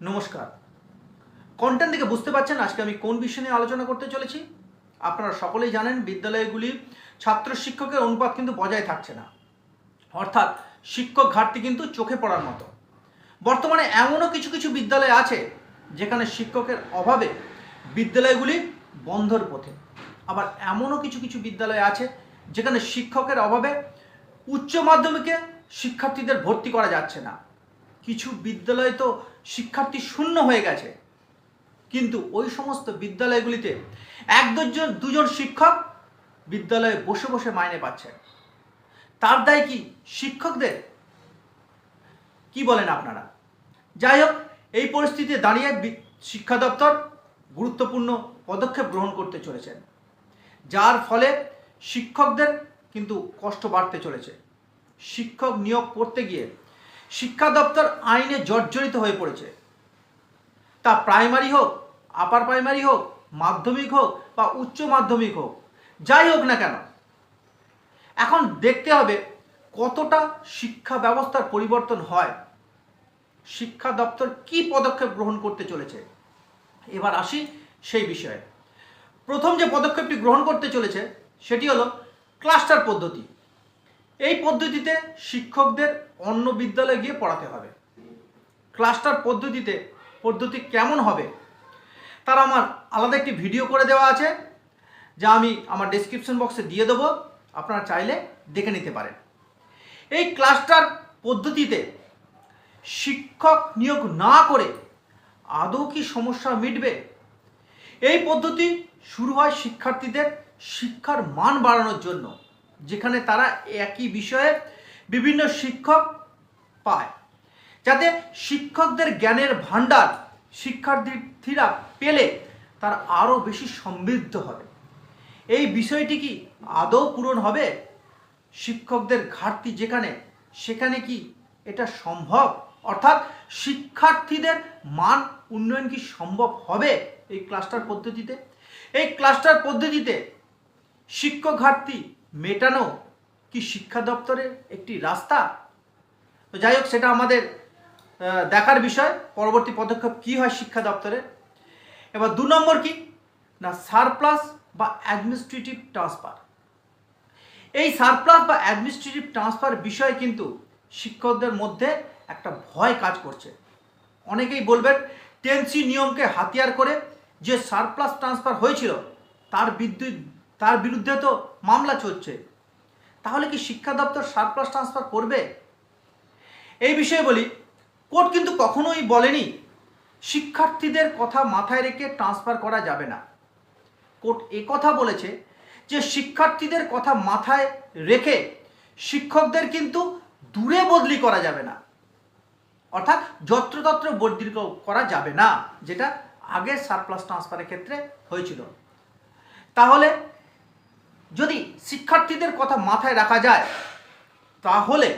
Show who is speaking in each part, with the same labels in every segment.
Speaker 1: নমস্কার। কন্টেন্ট থেকে বুঝতে পারছেন আজকে আমি কোন বিষয় নিয়ে আলোচনা করতে চলেছি? আপনারা সকলেই জানেন বিদ্যালয়গুলি ছাত্র শিক্ষকের অনুপাত কিন্তু বজায় থাকছে না। অর্থাৎ শিক্ষক ঘাটতি কিন্তু চোখে পড়ার মতো। বর্তমানে এমনও কিছু কিছু বিদ্যালয় আছে যেখানে শিক্ষকের অভাবে বিদ্যালয়গুলি বন্ধর পথে। আবার এমনও কিছু কিছু বিদ্যালয় আছে যেখানে শিক্ষকের অভাবে উচ্চ মাধ্যমিকে শিক্ষার্থীদের ভর্তি করা যাচ্ছে না। কিছু বিদ্যালয় তো শিক্ষার্থী শূন্য হয়ে গেছে। কিন্তু ওই সমস্ত বিদ্যালয়গুলিতে এক দুজন দুজন শিক্ষক বিদ্যালয়ে বসে বসে মাইনে পাচ্ছে তার দায় কি শিক্ষকদের? কি বলেন আপনারা? যাই হোক, এই পরিস্থিতিতে দাঁড়িয়ে শিক্ষা দপ্তর গুরুত্বপূর্ণ পদক্ষেপ গ্রহণ করতে চলেছেন যার ফলে শিক্ষকদের কিন্তু কষ্ট বাড়তে চলেছে। শিক্ষক নিয়োগ করতে গিয়ে শিক্ষা দপ্তর আইনে জর্জরিত হয়ে পড়েছে। তা প্রাইমারি হোক, আপার প্রাইমারি হোক, মাধ্যমিক হোক বা উচ্চ মাধ্যমিক হোক, যাই হোক না কেন, এখন দেখতে হবে কতটা শিক্ষা ব্যবস্থার পরিবর্তন হয়। শিক্ষা দপ্তর কি পদক্ষেপ গ্রহণ করতে চলেছে? এবার আসি সেই বিষয়ে। প্রথম যে পদক্ষেপটি গ্রহণ করতে চলেছে, সেটি হলো ক্লাস্টার পদ্ধতি। এই পদ্ধতিতে শিক্ষকদের অন্য বিদ্যালয়ে গিয়ে পড়াতে হবে। ক্লাস্টার পদ্ধতিতে, পদ্ধতি কেমন হবে? তার আমার আলাদা একটি ভিডিও করে দেওয়া আছে, যা আমি আমার ডেসক্রিপশন বক্সে দিয়ে দেবো। আপনারা চাইলে দেখে নিতে পারেন। এই ক্লাস্টার পদ্ধতিতে শিক্ষক নিয়োগ না করে আদৌ কি সমস্যা মিটবে? এই পদ্ধতি শুরু হয় শিক্ষার্থীদের শিক্ষার মান বাড়ানোর জন্য। যেখানে তারা একই বিষয়ে বিভিন্ন শিক্ষক পায়। যাতে শিক্ষকদের জ্ঞানের ভাণ্ডার শিক্ষার্থীরা পেলে তারা আরও বেশি সমৃদ্ধ হবে। এই বিষয়টি কি আদৌ পূরণ হবে? শিক্ষকদের ঘাটতি যেখানে, সেখানে কি এটা সম্ভব? অর্থাৎ শিক্ষার্থীদের মান উন্নয়ন কি সম্ভব হবে এই ক্লাস্টার পদ্ধতিতে? এই ক্লাস্টার পদ্ধতিতে শিক্ষক ঘাটতি মেটানো কি শিক্ষা দপ্তরের একটি রাস্তা? তো যাই হোক, সেটা আমাদের দেখার বিষয়। পরবর্তী পদক্ষেপ কি হয় শিক্ষা দপ্তরে? এবার দু নম্বর কি? না, সারপ্লাস বা অ্যাডমিনিস্ট্রেটিভ ট্রান্সফার। এই সারপ্লাস বা অ্যাডমিনিস্ট্রেটিভ ট্রান্সফার বিষয়ে কিন্তু শিক্ষকদের মধ্যে একটা ভয় কাজ করছে। অনেকেই বলবেন, টেনসি নিয়মকে হাতিয়ার করে যে সারপ্লাস ট্রান্সফার হয়েছিল, তার বিদ্যুৎ তার বিরুদ্ধে তো মামলা চলছে। তাহলে কি শিক্ষা দপ্তর সারপ্লাস ট্রান্সফার করবে? এই বিষয়ে বলি, কোর্ট কিন্তু কখনোই বলেনি শিক্ষার্থীদের কথা মাথায় রেখে ট্রান্সফার করা যাবে না। কোর্ট কথা বলেছে যে শিক্ষার্থীদের কথা মাথায় রেখে শিক্ষকদের কিন্তু দূরে বদলি করা যাবে না। অর্থাৎ যত্রতত্র বদলি করা যাবে না, যেটা আগে সারপ্লাস ট্রান্সফারের ক্ষেত্রে হয়েছিল। তাহলে যদি শিক্ষার্থীদের কথা মাথায় রাখা যায়, তাহলে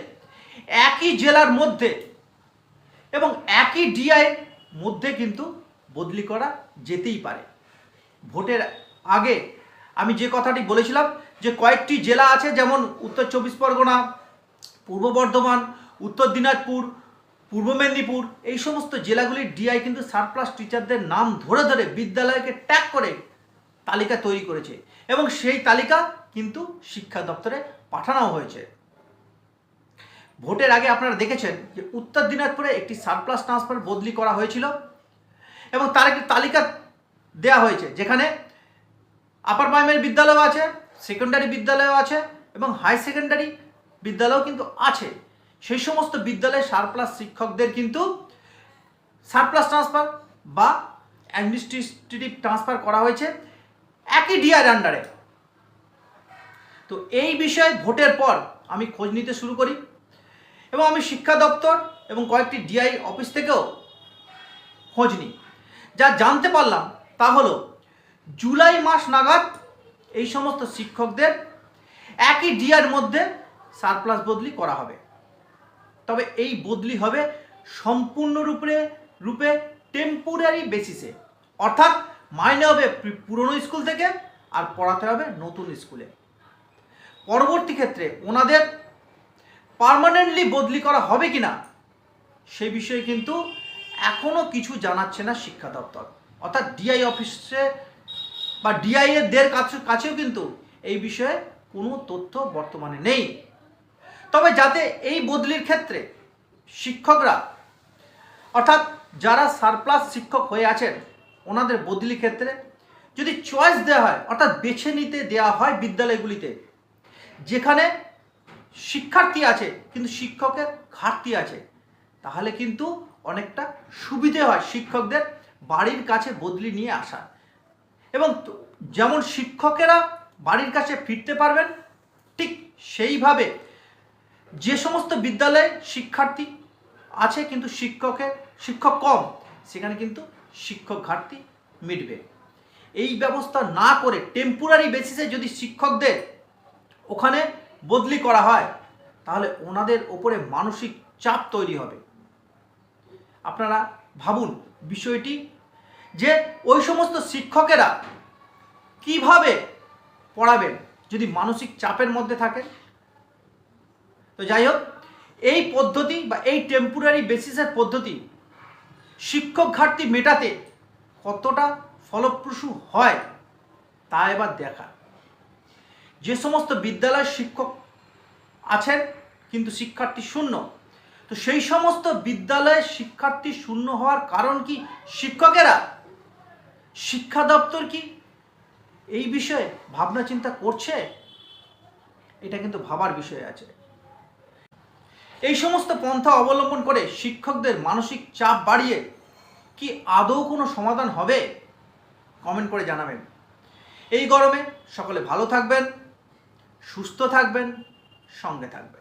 Speaker 1: একই জেলার মধ্যে এবং একই ডিআই মধ্যে কিন্তু বদলি করা যেতেই পারে। ভোটের আগে আমি যে কথাটি বলেছিলাম যে কয়েকটি জেলা আছে, যেমন উত্তর চব্বিশ পরগনা, পূর্ব বর্ধমান, উত্তর দিনাজপুর, পূর্ব মেদিনীপুর, এই সমস্ত জেলাগুলির ডিআই কিন্তু সারপ্লাস টিচারদের নাম ধরে ধরে বিদ্যালয়কে ট্যাগ করে তালিকা তৈরি করেছে এবং সেই তালিকা কিন্তু শিক্ষা দপ্তরে পাঠানো হয়েছে। ভোটের আগে আপনারা দেখেছেন যে উত্তর দিনাজপুরে একটি সারপ্লাস ট্রান্সফার বদলি করা হয়েছিল এবং তার একটি তালিকা দেওয়া হয়েছে যেখানে আপার প্রাইমারি বিদ্যালয় আছে সেকেন্ডারি বিদ্যালয়ও আছে এবং হাই সেকেন্ডারি বিদ্যালয়ও কিন্তু আছে। সেই সমস্ত বিদ্যালয়ে সারপ্লাস শিক্ষকদের কিন্তু সারপ্লাস ট্রান্সফার বা অ্যাডমিনিস্ট্রেটিভ ট্রান্সফার করা হয়েছে একই ডিআর আন্ডারে তো এই বিষয়ে ভোটের পর আমি খোঁজ নিতে শুরু করি এবং আমি শিক্ষা দপ্তর এবং কয়েকটি ডিআই অফিস থেকেও খোঁজ নিই। যা জানতে পারলাম তা হলো, জুলাই মাস নাগাদ এই সমস্ত শিক্ষকদের একই ডিআর মধ্যে সারপ্লাস বদলি করা হবে। তবে এই বদলি হবে সম্পূর্ণরূপে, রূপে টেম্পোরারি বেসিসে অর্থাৎ মাইনে হবে পুরনো স্কুল থেকে আর পড়াতে হবে নতুন স্কুলে। পরবর্তী ক্ষেত্রে ওনাদের পার্মানেন্টলি বদলি করা হবে কি না সে বিষয়ে কিন্তু এখনও কিছু জানাচ্ছে না শিক্ষা দপ্তর। অর্থাৎ ডিআই অফিসে বা ডিআই এর দের কাছে- কাছেও কিন্তু এই বিষয়ে কোনো তথ্য বর্তমানে নেই। তবে যাতে এই বদলির ক্ষেত্রে শিক্ষকরা, অর্থাৎ যারা সারপ্লাস শিক্ষক হয়ে আছেন ওনাদের বদলি ক্ষেত্রে যদি চয়েস দেওয়া হয়, অর্থাৎ বেছে নিতে দেওয়া হয় বিদ্যালয়গুলিতে, যেখানে শিক্ষার্থী আছে, কিন্তু শিক্ষকের ঘাটতি আছে, তাহলে কিন্তু অনেকটা সুবিধে হয় শিক্ষকদের বাড়ির কাছে বদলি নিয়ে আসা। এবং যেমন শিক্ষকেরা বাড়ির কাছে ফিরতে পারবেন, ঠিক সেইভাবে যে সমস্ত বিদ্যালয়ে শিক্ষার্থী আছে, কিন্তু শিক্ষকের, শিক্ষক কম, সেখানে কিন্তু শিক্ষক ঘাটতি মিটবে। এই ব্যবস্থা না করে টেম্পোরারি বেসিসে যদি শিক্ষকদের ওখানে বদলি করা হয়, তাহলে ওনাদের ওপরে মানসিক চাপ তৈরি হবে। আপনারা ভাবুন বিষয়টি যে ওই সমস্ত শিক্ষকেরা কীভাবে পড়াবেন যদি মানসিক চাপের মধ্যে থাকেন? তো যাই হোক, এই পদ্ধতি বা এই টেম্পোরারি বেসিসের পদ্ধতি শিক্ষক ঘাটতি মেটাতে কতটা ফলপ্রসূ হয়, তা এবার দেখা। যে সমস্ত বিদ্যালয়ের শিক্ষক আছেন, কিন্তু শিক্ষার্থী শূন্য। তো সেই সমস্ত বিদ্যালয়ে শিক্ষার্থী শূন্য হওয়ার কারণ কি শিক্ষকেরা? শিক্ষা দপ্তর কি এই বিষয়ে ভাবনা চিন্তা করছে? এটা কিন্তু ভাবার বিষয় আছে। এই সমস্ত পন্থা অবলম্বন করে শিক্ষকদের মানসিক চাপ বাড়িয়ে কি আদৌ কোনো সমাধান হবে? কমেন্ট করে জানাবেন। এই গরমে সকলে ভালো থাকবেন, সুস্থ থাকবেন, সঙ্গে থাকবেন।